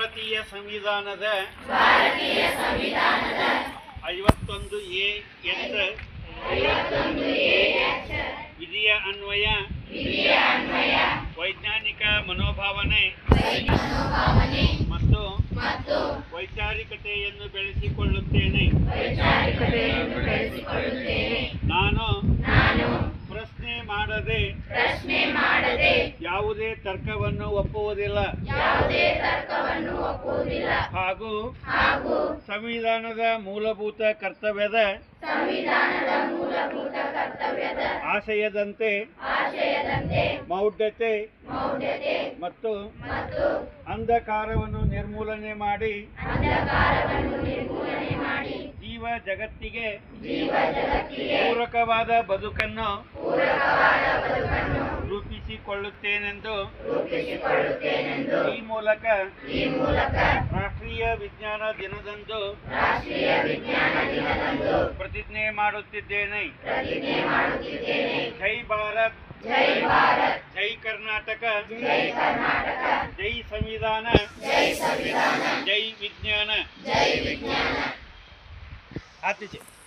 ಭಾರತೀಯ ಸಂವಿಧಾನದ ಐವತ್ತೊಂದು ಎ ಎಸ್ ವಿಧಿಯ ಅನ್ವಯ ವೈಜ್ಞಾನಿಕ ಮನೋಭಾವನೆ ಮತ್ತು ವೈಚಾರಿಕತೆಯನ್ನು ಬೆಳೆಸಿಕೊಳ್ಳುತ್ತೇನೆ. ನಾನು ಪ್ರಶ್ನೆ ಮಾಡದೆ ಪ್ರಶ್ನೆ ಮಾಡದೆ ಯಾವುದೇ ತರ್ಕವನ್ನು ಒಪ್ಪುವುದಿಲ್ಲ. ಯಾವುದೇ ತರ್ಕವನ್ನು ಒಪ್ಪುವುದಿಲ್ಲ ಹಾಗೂ ಹಾಗೂ ಸಂವಿಧಾನದ ಮೂಲಭೂತ ಕರ್ತವ್ಯದ ಸಂವಿಧಾನದ ಮೂಲಭೂತ ಕರ್ತವ್ಯದ ಆಶಯದಂತೆ ಆಶಯದಂತೆ ಮೌಢ್ಯತೆ ಮೌಢ್ಯತೆ ಮತ್ತು ಮತ್ತು ಅಂಧಕಾರವನ್ನು ನಿರ್ಮೂಲನೆ ಮಾಡಿ ಅಂಧಕಾರವನ್ನು ನಿರ್ಮೂಲನೆ ಮಾಡಿ ಜೀವ ಜಗತ್ತಿಗೆ ಜೀವ ಜಗತ್ತಿಗೆ ಪೂರಕವಾದ ಬದುಕನ್ನು ಪೂರಕವಾದ ಬದುಕನ್ನು ರೂಪಿಸಿಕೊಳ್ಳುತ್ತೇನೆಂದು ಈ ಮೂಲಕ ಈ ಮೂಲಕ ರಾಷ್ಟ್ರೀಯ ವಿಜ್ಞಾನ ದಿನದಂದು ರಾಷ್ಟ್ರೀಯ ವಿಜ್ಞಾನ ದಿನದಂದು ಪ್ರತಿಜ್ಞೆ ಮಾಡುತ್ತಿದ್ದೇನೆ. ಜೈ ಭಾರತ್. ಜೈ ಭಾರತ್. ಜೈ ಕರ್ನಾಟಕ. ಜೈ ಕರ್ನಾಟಕ. ಜೈ ಸಂವಿಧಾನ. ಜೈ ಸಂವಿಧಾನ. ಜೈ ವಿಜ್ಞಾನ. ಜೈ ವಿಜ್ಞಾನ. ಆತಿಜೆ